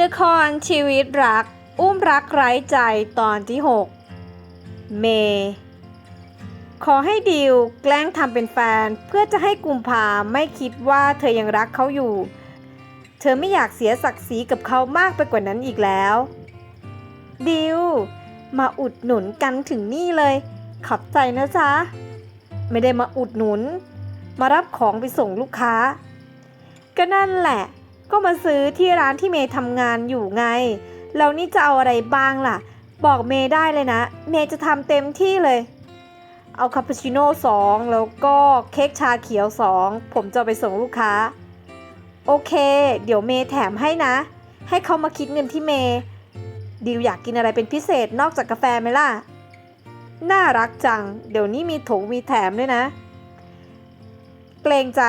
ละครชีวิตรัก อุ้มรักไร้ใจตอนที่ 6 เม ขอให้ดิวแกล้งทำเป็นแฟน เพื่อจะให้กุมภาไม่คิดว่าเธอยังรักเขาอยู่ เธอไม่อยากเสียศักดิ์ศรีกับเขามากไปกว่านั้นอีกแล้ว ดิว มาอุดหนุนกันถึงนี่เลย ขอบใจนะจ๊ะ ไม่ได้มาอุดหนุน มารับของไปส่งลูกค้า ก็นั่นแหละ ก็มาซื้อที่ร้านที่เมย์ทำงานอยู่ไง แล้วนี่จะเอาอะไรบ้างล่ะ บอกเมย์ได้เลยนะ เมย์จะทำเต็มที่เลย เอาคาปูชิโน่สองแล้วก็เค้กชาเขียวสองผมจะไปส่งลูกค้า โอเค เดี๋ยวเมย์แถมให้นะ ให้เขามาคิดเงินที่เมย์ดิวอยากกินอะไรเป็นพิเศษนอกจากกาแฟไหมล่ะ น่ารักจัง เดี๋ยวนี้มีถุงมีแถมด้วยนะ เกรงใจ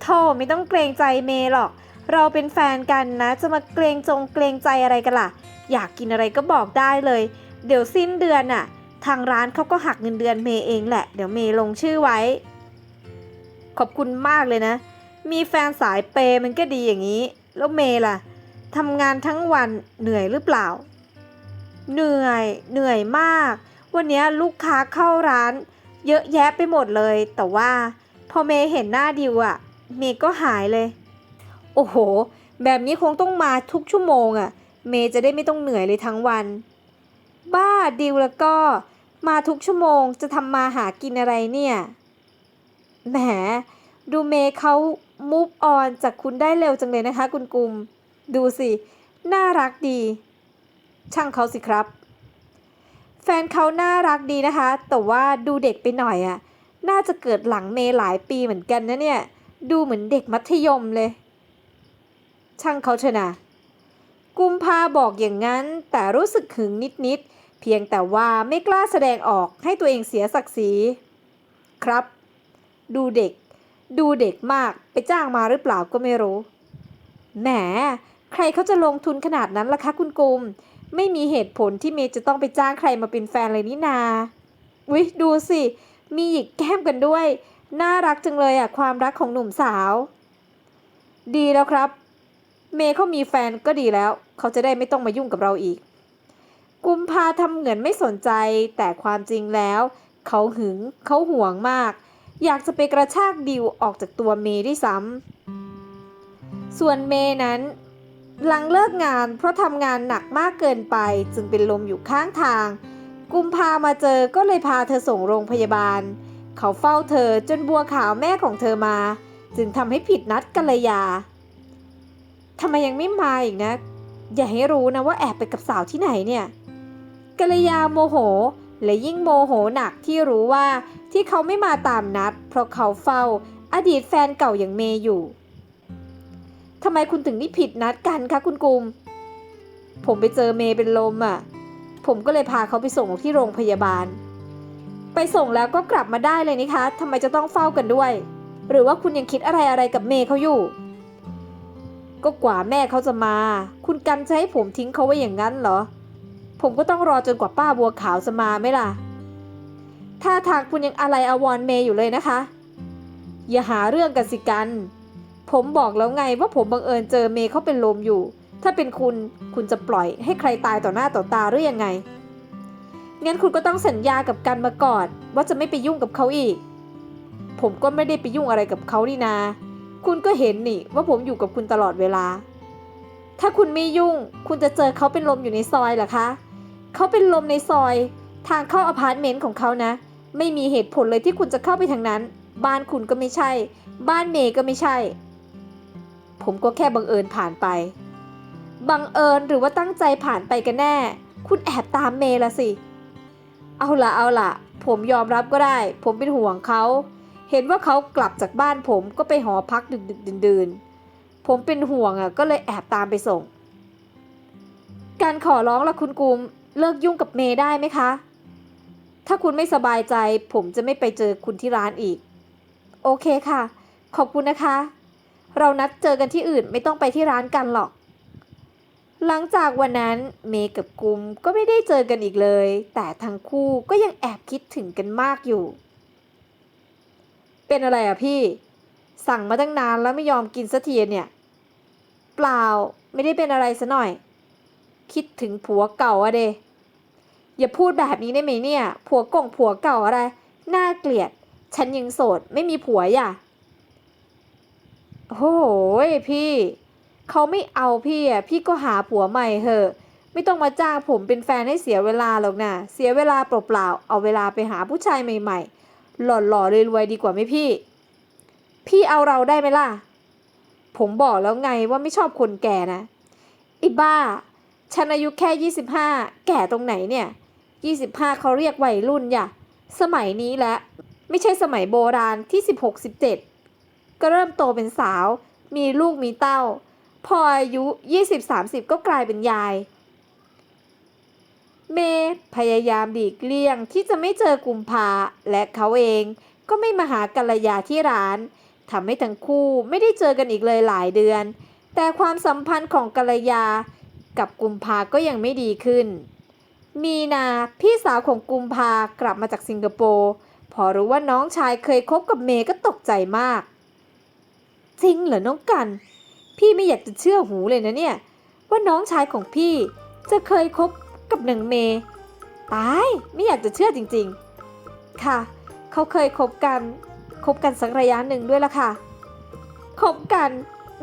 โธ่ไม่ต้องเกรงใจเมย์หรอก เราเป็นแฟนกันนะ จะมาเกรงจงเกรงใจอะไรกันล่ะ อยากกินอะไรก็บอกได้เลย เดี๋ยวสิ้นเดือนน่ะ ทางร้านเขาก็หักเงินเดือนเมย์เองแหละ เดี๋ยวเมย์ลงชื่อไว้ ขอบคุณมากเลยนะ มีแฟนสายเปย์มันก็ดีอย่างนี้ แล้วเมย์ล่ะทำงานทั้งวันเหนื่อยหรือเปล่า เหนื่อย เหนื่อยมาก วันนี้ลูกค้าเข้าร้าน เยอะแยะไปหมดเลย แต่ว่า พอเมย์เห็นหน้าดิวอะเมย์ก็หายเลย โอ้โห แบบนี้คงต้องมาทุกชั่วโมงอะเมย์จะได้ไม่ต้องเหนื่อยเลยทั้งวัน บ้าดิวแล้วก็ มาทุกชั่วโมงจะทำมาหากินอะไรเนี่ย แหม ดูเมย์เขามูฟออนจากคุณได้เร็วจังเลยนะคะ คุณกุม ดูสิ น่ารักดี ช่างเขาสิครับ แฟนเขาน่ารักดีนะคะ แต่ว่าดูเด็กไปหน่อยอะน่าจะเกิดหลังเมย์หลายปีเหมือนกันนะเนี่ย ดูเหมือนเด็กมัธยมเลย ช่างเขาเถอะนะกุมภาบอกอย่างนั้นแต่รู้สึกหึงนิดๆเพียงแต่ว่าไม่กล้าแสดงออกให้ตัวเองเสียศักดิ์ศรี ครับ ดูเด็ก ดูเด็กมากไปจ้างมาหรือเปล่าก็ไม่รู้ แหม ใครเขาจะลงทุนขนาดนั้นล่ะคะคุณกุม ไม่มีเหตุผลที่เมย์จะต้องไปจ้างใครมาเป็นแฟนเลยนี่นาวิดูสิ มีหยิกแก้มกันด้วย น่ารักจังเลยอะความรักของหนุ่มสาว ดีแล้วครับ เมย์เขามีแฟนก็ดีแล้ว เขาจะได้ไม่ต้องมายุ่งกับเราอีก กุมภาทำเหมือนไม่สนใจ แต่ความจริงแล้ว เขาหึงเขาห่วงมาก อยากจะไปกระชากดิวออกจากตัวเมย์ด้วยซ้ำส่วนเมย์นั้น หลังเลิกงานเพราะทำงานหนักมากเกินไปจึงเป็นลมอยู่ข้างทาง กุมภามาเจอก็เลยพาเธอส่งโรงพยาบาล เขาเฝ้าเธอจนบัวขาวแม่ของเธอมา จึงทำให้ผิดนัดกันเลยยา ทำไมยังไม่มาอีกนะ อย่าให้รู้นะว่าแอบไปกับสาวที่ไหนเนี่ยกัลยาโมโห และยิ่งโมโหหนักที่รู้ว่าที่เขาไม่มาตามนัด เพราะเขาเฝ้าอดีตแฟนเก่าอย่างเมย์อยู่ทำไมคุณถึงนี่ผิดนัดกันคะคุณกุม ผมไปเจอเมย์เป็นลมอะ ผมก็เลยพาเขาไปส่งที่โรงพยาบาล ไปส่งแล้วก็กลับมาได้เลยนี่คะทำไมจะต้องเฝ้ากันด้วย หรือว่าคุณยังคิดอะไรอะไรกับเมย์เขาอยู่ ก็กว่าแม่เขาจะมา คุณกันจะให้ผมทิ้งเขาไว้อย่างนั้นเหรอ ผมก็ต้องรอจนกว่าป้าบัวขาวจะมาไหมล่ะถ้าทางคุณยังอะไรอวรเมย์อยู่เลยนะคะ อย่าหาเรื่องกันสิกัน ผมบอกแล้วไงว่าผมบังเอิญเจอเมย์เขาเป็นลมอยู่ ถ้าเป็นคุณคุณจะปล่อยให้ใครตายต่อหน้าต่อตาหรือยังไงงั้นคุณก็ต้องสัญญากับกันมาก่อน ว่าจะไม่ไปยุ่งกับเขาอีก ผมก็ไม่ได้ไปยุ่งอะไรกับเขานี่นา คุณก็เห็นนี่ว่าผมอยู่กับคุณตลอดเวลา ถ้าคุณไม่ยุ่ง คุณจะเจอเขาเป็นลมอยู่ในซอยเหรอคะ เขาเป็นลมในซอย ทางเข้าอพาร์ตเมนต์ของเขานะ ไม่มีเหตุผลเลยที่คุณจะเข้าไปทางนั้น บ้านคุณก็ไม่ใช่ บ้านเมย์ก็ไม่ใช่ ผมก็แค่บังเอิญผ่านไป บังเอิญหรือว่าตั้งใจผ่านไปกันแน่ คุณแอบตามเมย์ละสิ เอาละเอาละผมยอมรับก็ได้ ผมเป็นห่วงเขา เห็นว่าเขากลับจากบ้านผมก็ไปหอพักดึกดึกดื่นดื่นๆผมเป็นห่วงอะก็เลยแอบตามไปส่ง การขอร้องละคุณกุมเลิกยุ่งกับเมย์ได้ไหมคะ ถ้าคุณไม่สบายใจ ผมจะไม่ไปเจอคุณที่ร้านอีก โอเคค่ะ ขอบคุณนะคะ เรานัดเจอกันที่อื่นไม่ต้องไปที่ร้านกันหรอก หลังจากวันนั้นเมย์กับกุมก็ไม่ได้เจอกันอีกเลย แต่ทั้งคู่ก็ยังแอบคิดถึงกันมากอยู่ เป็นอะไรอะพี่ สั่งมาตั้งนานแล้วไม่ยอมกินสักทีเนี่ย เปล่าไม่ได้เป็นอะไรซะหน่อย คิดถึงผัวเก่าอะเดอย่าพูดแบบนี้ได้ไหมเนี่ย ผัวกงผัวเก่าอะไร น่าเกลียด ฉันยังโสดไม่มีผัวอย่าโอ้โหพี่ เขาไม่เอาพี่อะ พี่ก็หาผัวใหม่เถอะ ไม่ต้องมาจ้างผมเป็นแฟนให้เสียเวลาหรอกนะ เสียเวลาเปล่าๆ เอาเวลาไปหาผู้ชายใหม่ ๆ หล่อๆรวยๆดีกว่าไหมพี่ พี่เอาเราได้ไหมล่ะ ผมบอกแล้วไงว่าไม่ชอบคนแก่นะไอ้บ้า ฉันอายุแค่ 25 แก่ตรงไหนเนี่ย 25เขาเรียกวัยรุ่นอย่ะ สมัยนี้แหละ ไม่ใช่สมัยโบราณที่ 16 17 ก็เริ่มโตเป็นสาว มีลูกมีเต้า พออายุ 20-30 ก็กลายเป็นยาย เมย์พยายามดีกเลี่ยงที่จะไม่เจอกุมภาและเขาเองก็ไม่มาหากัลยาที่ร้านทำให้ทั้งคู่ไม่ได้เจอกันอีกเลยหลายเดือน แต่ความสัมพันธ์ของกัลยากับกุมภาก็ยังไม่ดีขึ้น มีนาพี่สาวของกุมภากลับมาจากสิงคโปร์พอรู้ว่าน้องชายเคยคบกับเมย์ก็ตกใจมาก จริงเหรอน้องกัน พี่ไม่อยากจะเชื่อหูเลยนะเนี่ย ว่าน้องชายของพี่จะเคยคบ กับหนึ่งเมย์ตายไม่อยากจะเชื่อจริงๆ ค่ะ เขาเคยคบกันคบกันสักระยะหนึ่งด้วยละค่ะคบกัน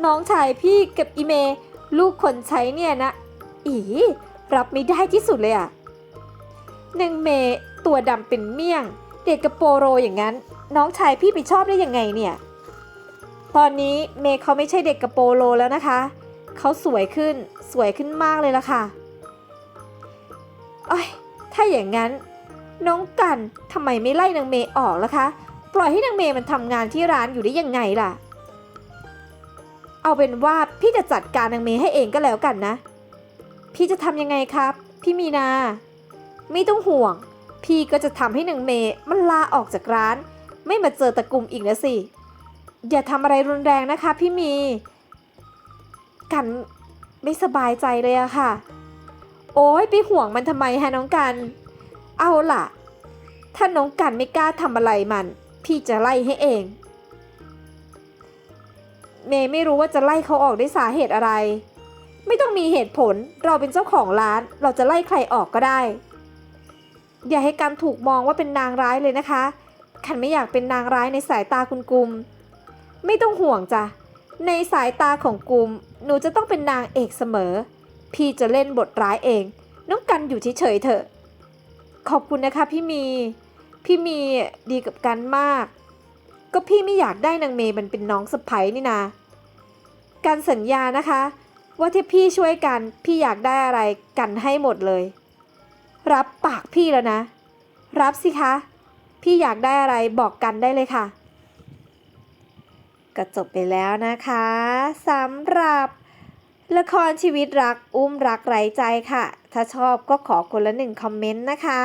น้องชายพี่กับอีเมย์ลูกคนใช้เนี่ยนะ อีรับไม่ได้ที่สุดเลยอะหนึ่งเมย์ตัวดำเป็นเมี่ยง เด็กกระโปโรอย่างนั้น น้องชายพี่ไปชอบได้ยังไงเนี่ย ตอนนี้เมย์เขาไม่ใช่เด็กกระโปโลแล้วนะคะ เขาสวยขึ้นสวยขึ้นมากเลยละค่ะ อย่างนั้น น้องกันทำไมไม่ไล่นางเมย์ออกล่ะคะ ปล่อยให้นางเมย์มันทำงานที่ร้านอยู่ได้ยังไงล่ะ เอาเป็นว่าพี่จะจัดการนางเมย์ให้เองก็แล้วกันนะ พี่จะทำยังไงครับ พี่มีนา ไม่ต้องห่วง พี่ก็จะทำให้นางเมย์มันลาออกจากร้าน ไม่มาเจอตะกลุ่มอีกนะสิ อย่าทำอะไรรุนแรงนะคะ พี่มี กันไม่สบายใจเลยอะค่ะ โอ้ยไปห่วงมันทำไมฮะน้องกัน เอาล่ะ ถ้าน้องกันไม่กล้าทำอะไรมัน พี่จะไล่ให้เอง เมย์ไม่รู้ว่าจะไล่เขาออกด้วยสาเหตุอะไร ไม่ต้องมีเหตุผลเราเป็นเจ้าของร้าน เราจะไล่ใครออกก็ได้ อย่าให้กันถูกมองว่าเป็นนางร้ายเลยนะคะขันไม่อยากเป็นนางร้ายในสายตาคุณกุม ไม่ต้องห่วงจ้ะในสายตาของกุม หนูจะต้องเป็นนางเอกเสมอ พี่จะเล่นบทร้ายเอง น้องกันอยู่เฉยๆเถอะ ขอบคุณนะคะพี่มี พี่มีดีกับกันมาก ก็พี่ไม่อยากได้นางเมย์มันเป็นน้องสะใภ้นี่นาการสัญญานะคะ ว่าที่พี่ช่วยกันพี่อยากได้อะไรกันให้หมดเลย รับปากพี่แล้วนะ รับสิคะ พี่อยากได้อะไรบอกกันได้เลยค่ะ ก็จบไปแล้วนะคะสำหรับ ละครชีวิตรักอุ้มรักไร้ใจค่ะ ถ้าชอบก็ขอคนละหนึ่งคอมเมนต์นะคะ